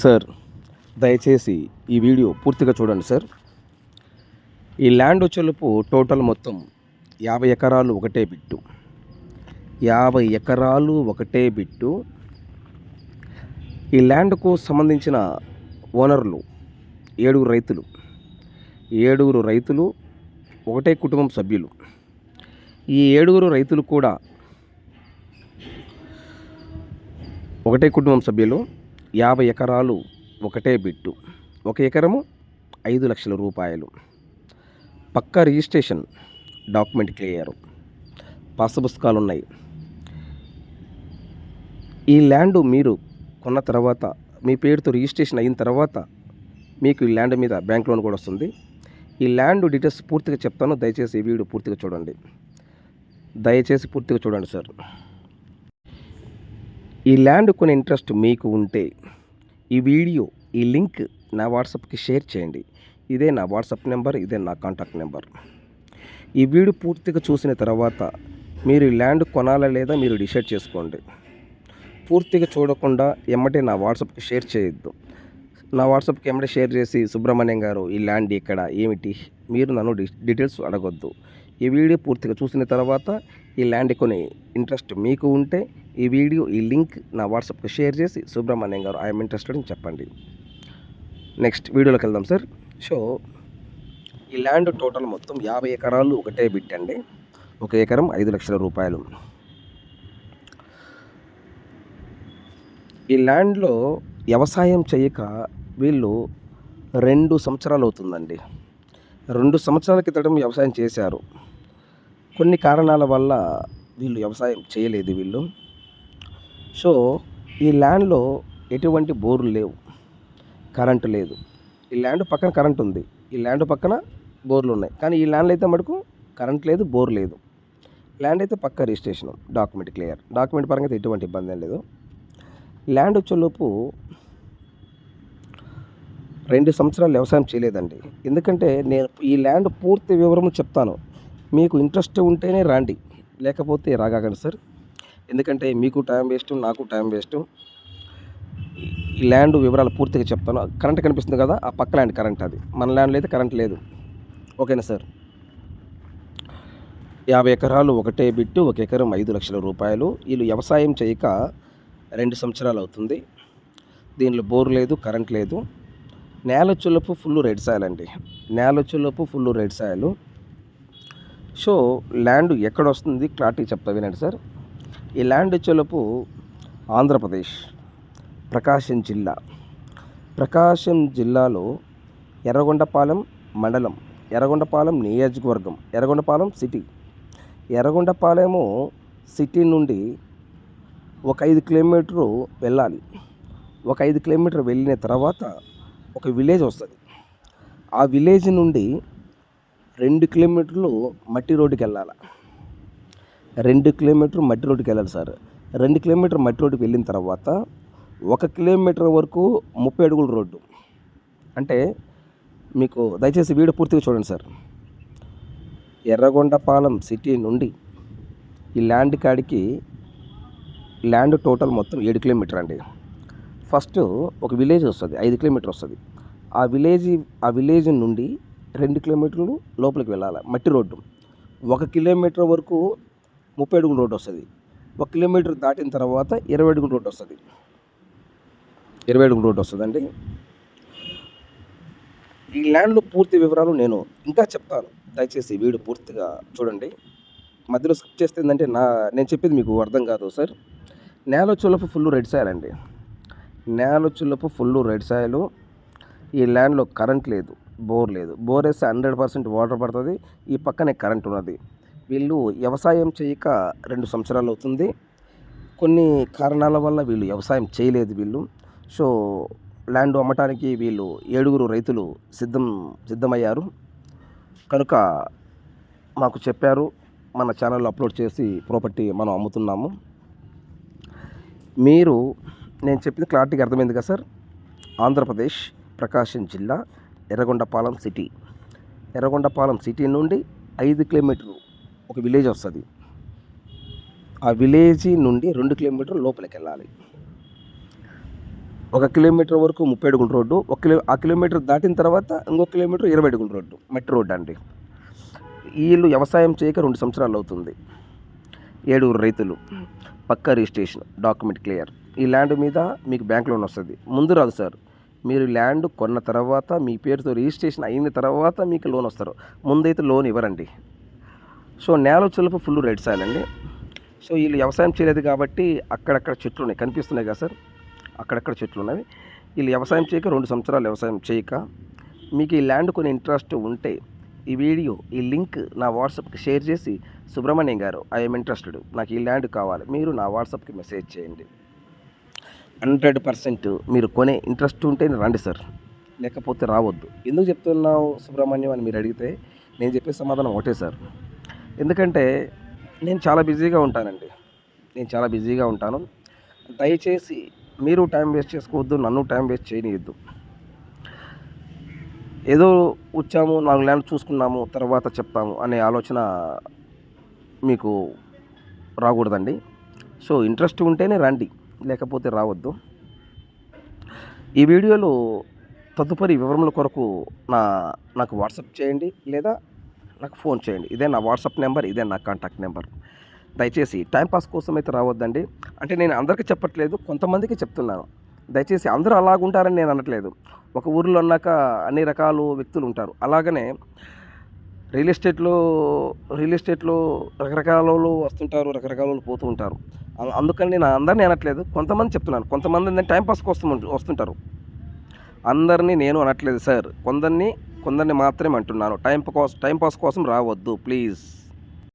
Sir దయచేసి ఈ video పూర్తిగా చూడండి సార్. ఈ ల్యాండ్ వచ్చేలోపు టోటల్ మొత్తం యాభై ఎకరాలు ఒకటే బిట్టు. యాభై ఎకరాలు ఒకటే బిట్టు. ఈ ల్యాండ్కు సంబంధించిన ఓనర్లు ఏడుగురు రైతులు. ఏడుగురు రైతులు ఒకటే కుటుంబం సభ్యులు. ఈ ఏడుగురు రైతులు కూడా ఒకటే కుటుంబం సభ్యులు. యాభై ఎకరాలు ఒకటే బిట్టు. ఒక ఎకరము ఐదు లక్షల రూపాయలు. పక్కా రిజిస్ట్రేషన్ డాక్యుమెంట్ క్లియర్. పాస్ పుస్తకాలు ఉన్నాయి. ఈ ల్యాండ్ మీరు కొన్న తర్వాత మీ పేరుతో రిజిస్ట్రేషన్ అయిన తర్వాత మీకు ఈ ల్యాండ్ మీద బ్యాంక్ లోన్ కూడా వస్తుంది. ఈ ల్యాండ్ డీటెయిల్స్ పూర్తిగా చెప్తాను. దయచేసి ఈ వీడియో పూర్తిగా చూడండి. దయచేసి పూర్తిగా చూడండి సార్. ఈ ల్యాండ్ కొనే ఇంట్రెస్ట్ మీకు ఉంటే ఈ వీడియో ఈ లింక్ నా వాట్సాప్కి షేర్ చేయండి. ఇదే నా వాట్సాప్ నెంబర్ ఇదే నా కాంటాక్ట్ నెంబర్. ఈ వీడియో పూర్తిగా చూసిన తర్వాత మీరు ఈ ల్యాండ్ కొనాలా లేదా మీరు డిసైడ్ చేసుకోండి. పూర్తిగా చూడకుండా ఎమ్మటే నా వాట్సాప్కి షేర్ చేయొద్దు. నా వాట్సాప్కి ఎమ్మటే షేర్ చేసి సుబ్రహ్మణ్యం గారు ఈ ల్యాండ్ ఇక్కడ ఏమిటి? మీరు నన్ను డి- డీటెయిల్స్ అడగొద్దు. ఈ వీడియో పూర్తిగా చూసిన తర్వాత ఈ ల్యాండ్ కొన్ని ఇంట్రెస్ట్ మీకు ఉంటే ఈ వీడియో ఈ లింక్ నా వాట్సాప్కి షేర్ చేసి సుబ్రహ్మణ్యం గారు ఐఎమ్ ఇంట్రెస్టెడ్ అని చెప్పండి. నెక్స్ట్ వీడియోలోకి వెళ్దాం సార్ సో ఈ ల్యాండ్ టోటల్ మొత్తం యాభై ఎకరాలు ఒకటే బిట్టండి ఒక ఎకరం ఐదు లక్షల రూపాయలు. ఈ ల్యాండ్లో వ్యవసాయం చేయక వీళ్ళు రెండు సంవత్సరాలు అవుతుందండి. రెండు సంవత్సరాల క్రితం వ్యవసాయం చేశారు. కొన్ని కారణాల వల్ల వీళ్ళు వ్యవసాయం చేయలేదు వీళ్ళు. సో ఈ ల్యాండ్లో ఎటువంటి బోర్లు లేవు. కరెంటు లేదు. ఈ ల్యాండ్ పక్కన కరెంట్ ఉంది. ఈ ల్యాండ్ పక్కన బోర్లు ఉన్నాయి. కానీ ఈ ల్యాండ్లో అయితే మటుకు కరెంట్ లేదు బోర్ లేదు. ల్యాండ్ అయితే పక్క రిజిస్ట్రేషన్ డాక్యుమెంట్ క్లియర్. డాక్యుమెంట్ పరంగా అయితే ఎటువంటి ఇబ్బంది ఏం లేదు. ల్యాండ్ వచ్చేలోపు రెండు సంవత్సరాలు వ్యవసాయం చేయలేదండి. ఎందుకంటే నేను ఈ ల్యాండ్ పూర్తి వివరము చెప్తాను. మీకు ఇంట్రెస్ట్ ఉంటేనే రండి. లేకపోతే రాగాకండి సార్. ఎందుకంటే మీకు టైం వేస్ట్ నాకు టైం వేస్ట్ ఈ ల్యాండ్ వివరాలు పూర్తిగా చెప్తాను. కరెంట్ కనిపిస్తుంది కదా ఆ పక్క ల్యాండ్ కరెంట్ అది. మన ల్యాండ్లో అయితే కరెంట్ లేదు. ఓకేనా సార్. యాభై ఎకరాలు ఒకటే బిట్టు ఒక ఎకరం ఐదు లక్షల రూపాయలు. వీళ్ళు వ్యవసాయం చేయక రెండు సంవత్సరాలు అవుతుంది. దీనిలో బోర్ లేదు కరెంట్ లేదు. నేల నేలొచ్చులపు ఫుల్ రెడ్ సాయిల్ అండి. నేల నేలొచ్చులపు ఫుల్ రెడ్ సాయలు సో ల్యాండ్ ఎక్కడ వస్తుంది క్లారిటీ చెప్తా వినండి సార్. ఈ ల్యాండ్ వచ్చేలోపు ఆంధ్రప్రదేశ్ ప్రకాశం జిల్లా. ప్రకాశం జిల్లాలో ఎర్రగొండపాలెం మండలం ఎర్రగొండపాలెం నియోజకవర్గం ఎర్రగొండపాలెం సిటీ. ఎర్రగొండపాలెము సిటీ నుండి ఒక ఐదు కిలోమీటరు వెళ్ళాలి. ఒక ఐదు కిలోమీటర్ వెళ్ళిన తర్వాత ఒక విలేజ్ వస్తుంది. ఆ విలేజ్ నుండి రెండు కిలోమీటర్లు మట్టి రోడ్డుకి వెళ్ళాలి రెండు కిలోమీటర్ మట్టి రోడ్డుకి వెళ్ళాలి సార్. రెండు కిలోమీటర్ మట్టి రోడ్డుకి వెళ్ళిన తర్వాత ఒక కిలోమీటర్ వరకు ముప్పై అడుగుల రోడ్డు. అంటే మీకు దయచేసి వీడియో పూర్తిగా చూడండి సార్. ఎర్రగొండపాలెం సిటీ నుండి ఈ ల్యాండ్ కాడికి ల్యాండ్ టోటల్ మొత్తం ఏడు కిలోమీటర్ అండి. ఫస్ట్ ఒక విలేజ్ వస్తుంది ఐదు కిలోమీటర్ వస్తుంది. ఆ విలేజ్ ఆ విలేజ్ నుండి రెండు కిలోమీటర్లు లోపలికి వెళ్ళాలి మట్టి రోడ్డు. ఒక కిలోమీటర్ వరకు ముప్పై అడుగుల రోడ్డు వస్తుంది. ఒక కిలోమీటర్ దాటిన తర్వాత ఇరవై అడుగుల రోడ్డు వస్తుంది. ఇరవై అడుగుల రోడ్డు వస్తుందండి. ఈ ల్యాండ్లో పూర్తి వివరాలు నేను ఇంకా చెప్తాను. దయచేసి వీడియో పూర్తిగా చూడండి. మధ్యలో స్కిప్ చేస్తే ఏంటంటే నా నేను చెప్పేది మీకు అర్థం కాదు సార్. నేల చులపు ఫుల్ రెడ్ సాయిల్ అండి. నేల చులపు ఫుల్ రెడ్ సాయలు. ఈ ల్యాండ్లో కరెంట్ లేదు. బోర్ లేదు. బోర్ వేస్తే హండ్రెడ్ పర్సెంట్ వాటర్ పడుతుంది. ఈ పక్కనే కరెంట్ ఉన్నది. వీళ్ళు వ్యవసాయం చేయక రెండు సంవత్సరాలు అవుతుంది. కొన్ని కారణాల వల్ల వీళ్ళు వ్యవసాయం చేయలేదు వీళ్ళు. సో ల్యాండ్ అమ్మటానికి వీళ్ళు ఏడుగురు రైతులు సిద్ధం సిద్ధమయ్యారు. కనుక మాకు చెప్పారు. మన ఛానల్లో అప్లోడ్ చేసి ప్రాపర్టీ మనం అమ్ముతున్నాము. మీరు నేను చెప్పింది క్లారిటీగా అర్థమైంది కదా సార్. ఆంధ్రప్రదేశ్ ప్రకాశం జిల్లా ఎర్రగొండపాలెం సిటీ. ఎర్రగొండపాలెం సిటీ నుండి ఐదు కిలోమీటర్లు ఒక విలేజ్ వస్తుంది. ఆ విలేజ్ నుండి రెండు కిలోమీటర్లు లోపలికి వెళ్ళాలి ఒక కిలోమీటర్ వరకు ముప్పై అడుగుల రోడ్డు ఒక కిలో ఆ కిలోమీటర్ దాటిన తర్వాత ఇంకో కిలోమీటర్ ఇరవై అడుగుల రోడ్డు మెట్రో రోడ్డు అండి. వీళ్ళు వ్యవసాయం చేయక రెండు సంవత్సరాలు అవుతుంది. ఏడుగురు రైతులు పక్క రిజిస్ట్రేషన్ డాక్యుమెంట్ క్లియర్. ఈ ల్యాండ్ మీద మీకు బ్యాంక్ లోన్ వస్తుంది. ముందు రాదు సార్. మీరు ల్యాండ్ కొన్న తర్వాత మీ పేరుతో రిజిస్ట్రేషన్ అయిన తర్వాత మీకు లోన్ వస్తారు. ముందైతే లోన్ ఇవ్వరండి. సో నేల చులుపు ఫుల్ రెడ్ సాయిల్ అండి. సో వీళ్ళు వ్యవసాయం చేయలేదు కాబట్టి అక్కడక్కడ చెట్లు ఉన్నాయి. కనిపిస్తున్నాయి కదా సార్? అక్కడక్కడ చెట్లు ఉన్నవి. వీళ్ళు వ్యవసాయం చేయక రెండు సంవత్సరాలు వ్యవసాయం చేయక మీకు ఈ ల్యాండ్ కొన్ని ఇంట్రెస్ట్ ఉంటే ఈ వీడియో ఈ లింక్ నా వాట్సాప్కి షేర్ చేసి సుబ్రహ్మణ్యం గారు ఐఎమ్ ఇంట్రెస్టెడ్. నాకు ఈ ల్యాండ్ కావాలి. మీరు నా వాట్సాప్కి మెసేజ్ చేయండి. హండ్రెడ్ పర్సెంట్ మీరు కొనే ఇంట్రెస్ట్ ఉంటే రండి సార్. లేకపోతే రావద్దు. ఎందుకు చెప్తున్నావు సుబ్రహ్మణ్యం అని మీరు అడిగితే నేను చెప్పే సమాధానం ఒకటే సార్. ఎందుకంటే నేను చాలా బిజీగా ఉంటానండి. నేను చాలా బిజీగా ఉంటాను. దయచేసి మీరు టైం వేస్ట్ చేసుకోవద్దు నన్ను టైం వేస్ట్ చేయనియద్దు. ఏదో వచ్చాము నాలుగు ల్యాండ్ చూసుకున్నాము తర్వాత చెప్తాము అనే ఆలోచన మీకు రాకూడదండి. సో ఇంట్రెస్ట్ ఉంటేనే రండి. లేకపోతే రావద్దు. ఈ వీడియోలో తదుపరి వివరముల కొరకు నా నాకు వాట్సాప్ చేయండి లేదా నాకు ఫోన్ చేయండి. ఇదే నా వాట్సాప్ నెంబర్ ఇదే నా కాంటాక్ట్ నెంబర్. దయచేసి టైంపాస్ కోసం అయితే రావద్దండి. అంటే నేను అందరికీ చెప్పట్లేదు కొంతమందికి చెప్తున్నాను. దయచేసి అందరూ అలాగుంటారని నేను అనట్లేదు. ఒక ఊరిలో అన్నాక అన్ని రకాలు వ్యక్తులు ఉంటారు. అలాగనే రియల్ ఎస్టేట్లో రియల్ ఎస్టేట్లో రకరకాల వాళ్ళు వస్తుంటారు రకరకాల వాళ్ళు పోతూ ఉంటారు. అందుకని నేను అందరినీ అనట్లేదు. కొంతమంది చెప్తున్నాను. కొంతమంది ఏంటంటే టైంపాస్ కోసం వస్తుంటారు. అందరినీ నేను అనట్లేదు సార్. కొందరిని కొందరిని మాత్రమే అంటున్నాను. టైం కోసం టైంపాస్ కోసం రావద్దు ప్లీజ్.